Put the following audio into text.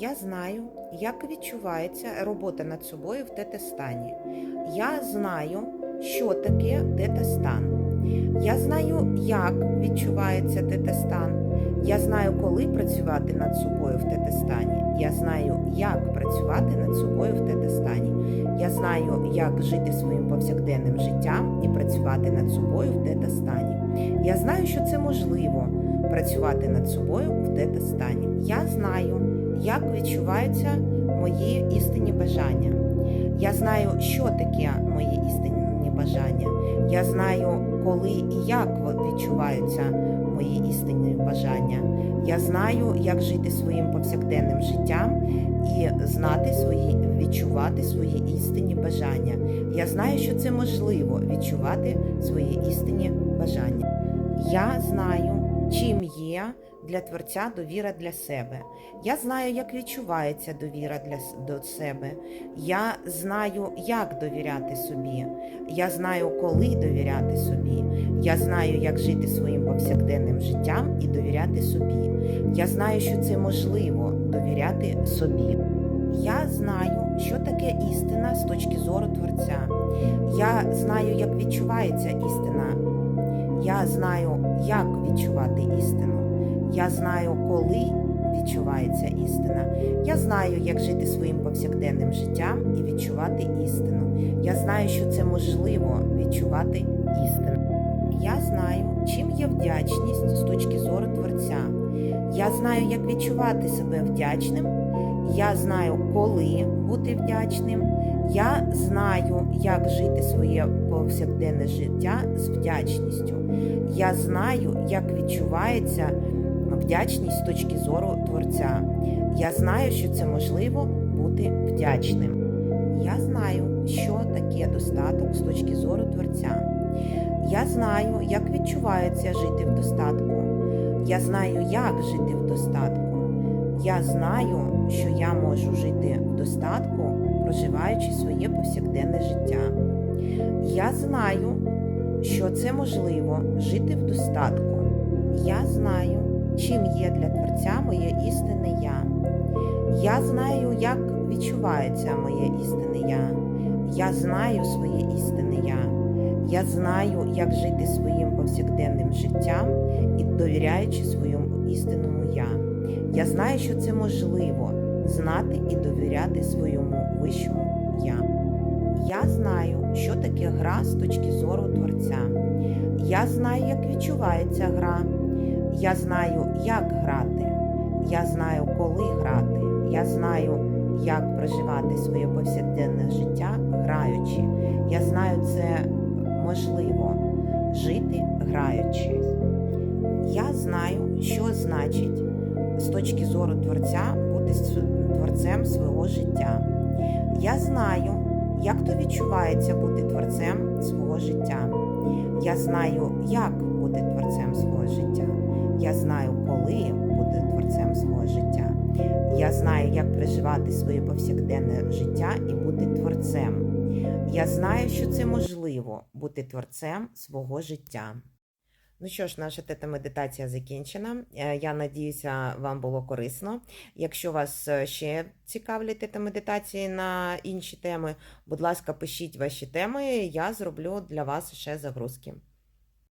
Я знаю, як відчувається робота над собою в тета-стані. Я знаю, що таке тета-стан. Я знаю, як відчувається тета-стан. Я знаю, коли працювати над собою в тета-стані. Я знаю, як працювати над собою в тета-стані. Я знаю, як жити своїм повсякденним життям і працювати над собою в тета-стані. Я знаю, що це можливо працювати над собою в тета-стані. Я знаю, як відчуваються мої істинні бажання. Я знаю, що таке мої істинні бажання. Я знаю, коли і як відчуваються мої істинні бажання. Я знаю, як жити своїм повсякденним життям і знати свої, відчувати свої істинні бажання. Я знаю, що це можливо відчувати свої істинні бажання. Я знаю, чим є для творця довіра для себе. Я знаю, як відчувається довіра для до себе. Я знаю, як довіряти собі. Я знаю, коли довіряти собі. Я знаю, як жити своїм повсякденним життям і довіряти собі. Я знаю, що це можливо довіряти собі. Я знаю, що таке істина з точки зору творця. Я знаю, як відчувається істина. Я знаю, як. Я знаю, коли відчувається істина. Я знаю, як жити своїм повсякденним життям і відчувати істину. Я знаю, що це можливо відчувати істину. Я знаю, чим є вдячність з точки зору Творця. Я знаю, як відчувати себе вдячним. Я знаю, коли бути вдячним. Я знаю, як жити своє повсякденне життя з вдячністю. Я знаю, як відчувається вдячність з точки зору Творця. Я знаю, що це можливо бути вдячним. Я знаю, що таке достаток з точки зору Творця. Я знаю, як відчувається жити в достатку. Я знаю, як жити в достатку. Я знаю, що я можу жити в достатку, проживаючи своє повсякденне життя. Я знаю, що це можливо жити в достатку. Я знаю, чим є для Творця моє істинне я. Я знаю, як відчувається моє істинне я. Я знаю своє істинне я. Я знаю, як жити своїм повсякденним життям і довіряючи своєму істинному я. Я знаю, що це можливо знати і довіряти своєму вищому я. Я знаю, що таке гра з точки зору Творця. Я знаю, як відчувається гра. Я знаю, як грати. Я знаю, коли грати. Я знаю, як проживати своє повсякденне життя граючи. Я знаю, це можливо жити граючи. Я знаю, що значить з точки зору Творця бути творцем свого життя. Я знаю, як то відчувається бути творцем свого життя. Я знаю, як бути творцем проживати своє повсякденне життя і бути творцем. Я знаю, що це можливо бути творцем свого життя. Ну що ж, наша тета медитація закінчена. Е, Я надіюся, вам було корисно. Якщо вас е, ще цікавлять тета медитації на інші теми, будь ласка, пишіть ваші теми, я зроблю для вас ще загрузки.